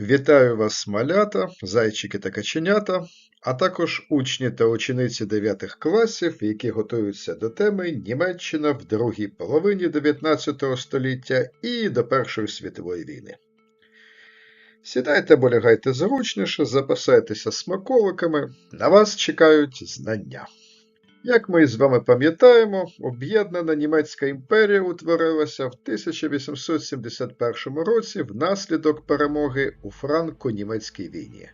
Вітаю вас, малята, зайчики та каченята, а також учні та учениці 9 класів, які готуються до теми Німеччина в другій половині 19 століття і до Першої світової війни. Сідайте або лягайте зручніше, запасайтеся смаколиками, на вас чекають знання. Як ми з вами пам'ятаємо, об'єднана Німецька імперія утворилася в 1871 році внаслідок перемоги у франко-німецькій війні.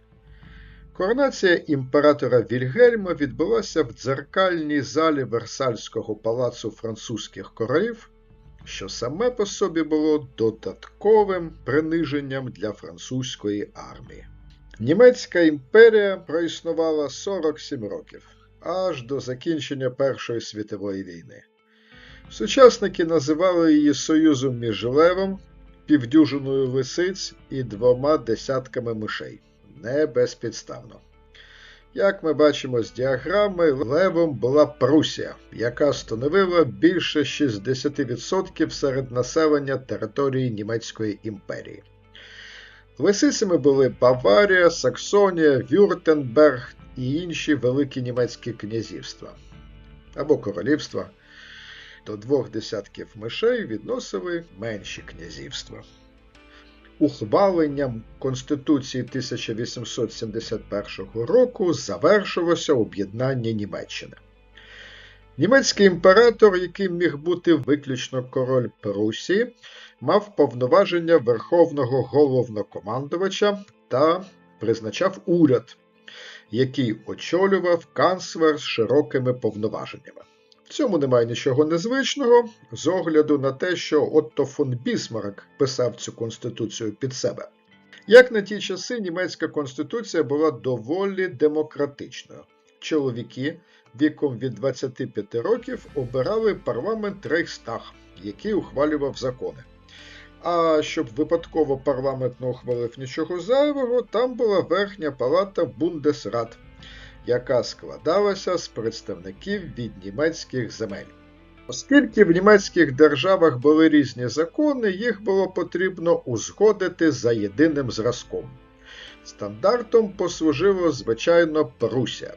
Коронація імператора Вільгельма відбулася в дзеркальній залі Версальського палацу французьких королів, що саме по собі було додатковим приниженням для французької армії. Німецька імперія проіснувала 47 років аж до закінчення Першої світової війни. Сучасники називали її союзом між левом, півдюжиною лисиць і двома десятками мишей. Не безпідставно. Як ми бачимо з діаграми, левом була Прусія, яка становила більше 60% серед населення території Німецької імперії. Лисицями були Баварія, Саксонія, Вюртенберг і інші великі німецькі князівства або королівства. До двох десятків мишей відносили менші князівства. Ухваленням Конституції 1871 року завершилося об'єднання Німеччини. Німецький імператор, яким міг бути виключно король Прусії, мав повноваження верховного головнокомандувача та призначав уряд, який очолював канцлер з широкими повноваженнями. В цьому немає нічого незвичного з огляду на те, що Отто фон Бісмарк писав цю конституцію під себе. Як на ті часи німецька конституція була доволі демократичною. Чоловіки віком від 25 років обирали парламент Рейхстаг, який ухвалював закони. А щоб випадково парламент не ухвалив нічого зайвого, там була верхня палата Бундесрат, яка складалася з представників від німецьких земель. Оскільки в німецьких державах були різні закони, їх було потрібно узгодити за єдиним зразком. Стандартом послужило, звичайно, Прусія.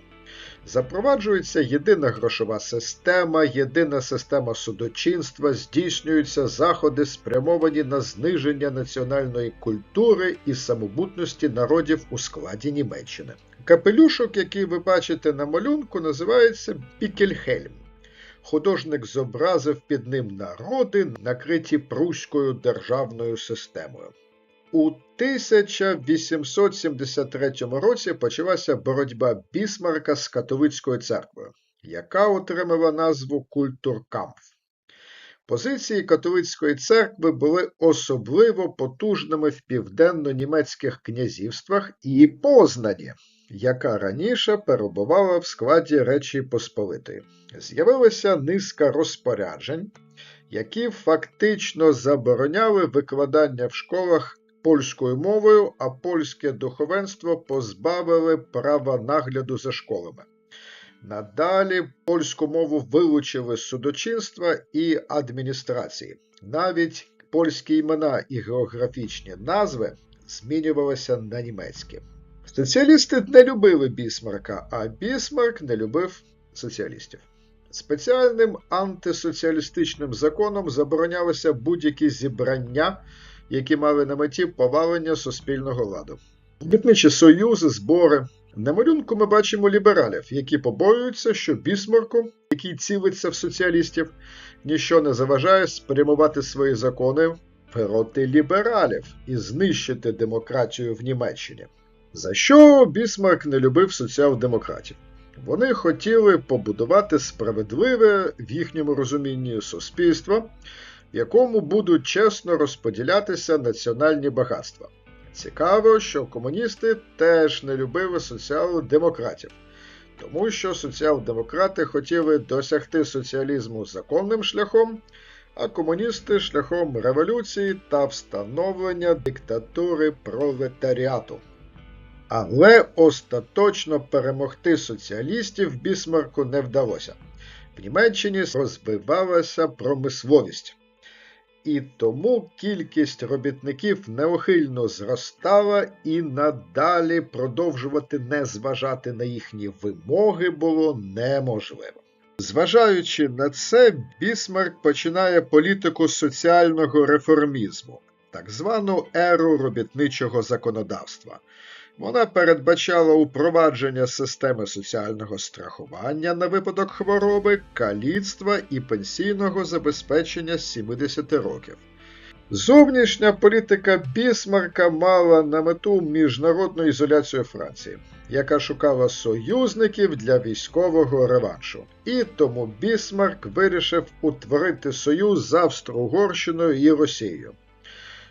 Запроваджується єдина грошова система, єдина система судочинства, здійснюються заходи, спрямовані на зниження національної культури і самобутності народів у складі Німеччини. Капелюшок, який ви бачите на малюнку, називається Пікельхельм. Художник зобразив під ним народи, накриті пруською державною системою. У 1873 році почалася боротьба Бісмарка з католицькою церквою, яка отримала назву Культуркамф. Позиції католицької церкви були особливо потужними в південно-німецьких князівствах і Познані, яка раніше перебувала в складі Речі Посполитої. З'явилася низка розпоряджень, які фактично забороняли викладання в школах польською мовою, а польське духовенство позбавили права нагляду за школами. Надалі польську мову вилучили з судочинства і адміністрації. Навіть польські імена і географічні назви змінювалися на німецькі. Соціалісти не любили Бісмарка, а Бісмарк не любив соціалістів. Спеціальним антисоціалістичним законом заборонялися будь-які зібрання які мали на меті повалення суспільного ладу. Робітничі союзи, збори. На малюнку ми бачимо лібералів, які побоюються, що бісмарку, який цілиться в соціалістів, ніщо не заважає спрямувати свої закони проти лібералів і знищити демократію в Німеччині. За що Бісмарк не любив соціал-демократів? Вони хотіли побудувати справедливе в їхньому розумінні суспільство, якому будуть чесно розподілятися національні багатства. Цікаво, що комуністи теж не любили соціал-демократів, тому що соціал-демократи хотіли досягти соціалізму законним шляхом, а комуністи шляхом революції та встановлення диктатури пролетаріату. Але остаточно перемогти соціалістів Бісмарку не вдалося. В Німеччині розвивалася промисловість. І тому кількість робітників неухильно зростала, і надалі продовжувати не зважати на їхні вимоги було неможливо. Зважаючи на це, Бісмарк починає політику соціального реформізму, так звану еру робітничого законодавства. Вона передбачала упровадження системи соціального страхування на випадок хвороби, каліцтва і пенсійного забезпечення з 70 років. Зовнішня політика Бісмарка мала на мету міжнародну ізоляцію Франції, яка шукала союзників для військового реваншу. І тому Бісмарк вирішив утворити союз з Австро-Угорщиною і Росією.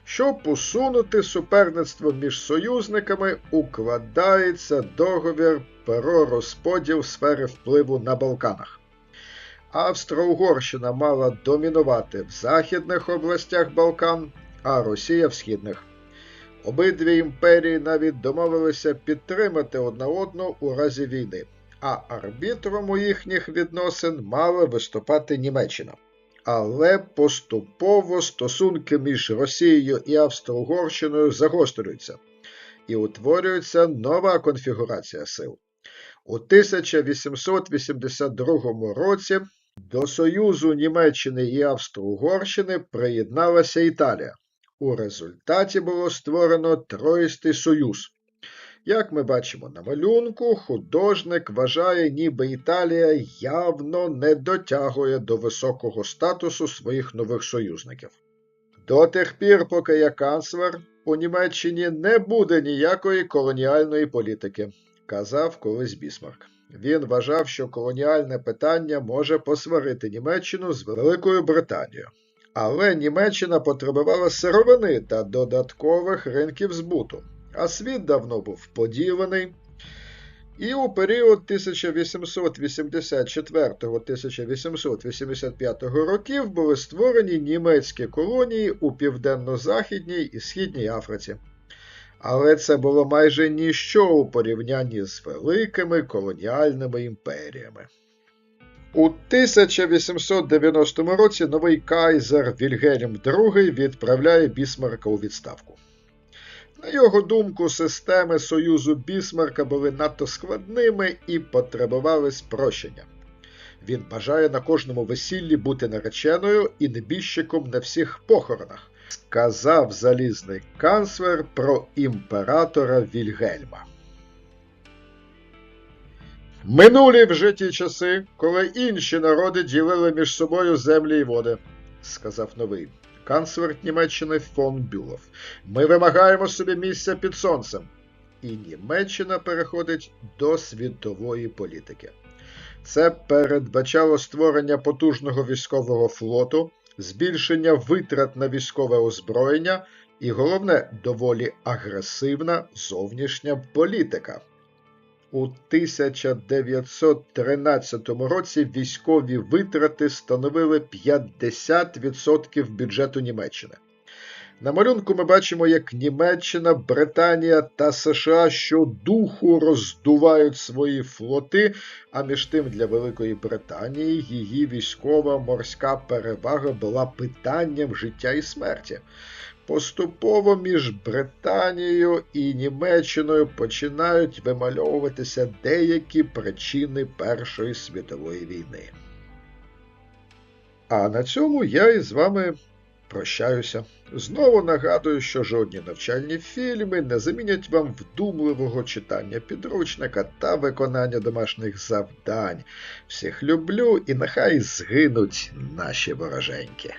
Щоб усунути суперництво між союзниками, укладається договір про розподіл сфери впливу на Балканах. Австро-Угорщина мала домінувати в західних областях Балкан, а Росія в східних. Обидві імперії навіть домовилися підтримати одна одну у разі війни, а арбітром у їхніх відносин мала виступати Німеччина. Але поступово стосунки між Росією і Австро-Угорщиною загострюються, і утворюється нова конфігурація сил. У 1882 році до Союзу Німеччини і Австро-Угорщини приєдналася Італія. У результаті було створено Троїстий Союз. Як ми бачимо на малюнку, художник вважає, ніби Італія явно не дотягує до високого статусу своїх нових союзників. До тих пір, поки я канцлер, у Німеччині не буде ніякої колоніальної політики, казав колись Бісмарк. Він вважав, що колоніальне питання може посварити Німеччину з Великою Британією. Але Німеччина потребувала сировини та додаткових ринків збуту, а світ давно був поділений. І у період 1884-1885 років були створені німецькі колонії у південно-західній і східній Африці. Але це було майже ніщо у порівнянні з великими колоніальними імперіями. У 1890 році новий кайзер Вільгельм II відправляє Бісмарка у відставку. На його думку, системи Союзу Бісмарка були надто складними і потребували спрощення. Він бажає на кожному весіллі бути нареченою і небіжчиком на всіх похоронах, сказав залізний канцлер про імператора Вільгельма. Минулі вже ті часи, коли інші народи ділили між собою землі і води, сказав новий канцлер Німеччини фон Бюлов. Ми вимагаємо собі місця під сонцем. І Німеччина переходить до світової політики. Це передбачало створення потужного військового флоту, збільшення витрат на військове озброєння і, головне, доволі агресивна зовнішня політика. У 1913 році військові витрати становили 50% бюджету Німеччини. На малюнку ми бачимо, як Німеччина, Британія та США щодуху роздувають свої флоти, а між тим для Великої Британії її військова морська перевага була питанням життя і смерті. Поступово між Британією і Німеччиною починають вимальовуватися деякі причини Першої світової війни. А на цьому я із вами прощаюся. Знову нагадую, що жодні навчальні фільми не замінять вам вдумливого читання підручника та виконання домашніх завдань. Всіх люблю і нехай згинуть наші вороженьки.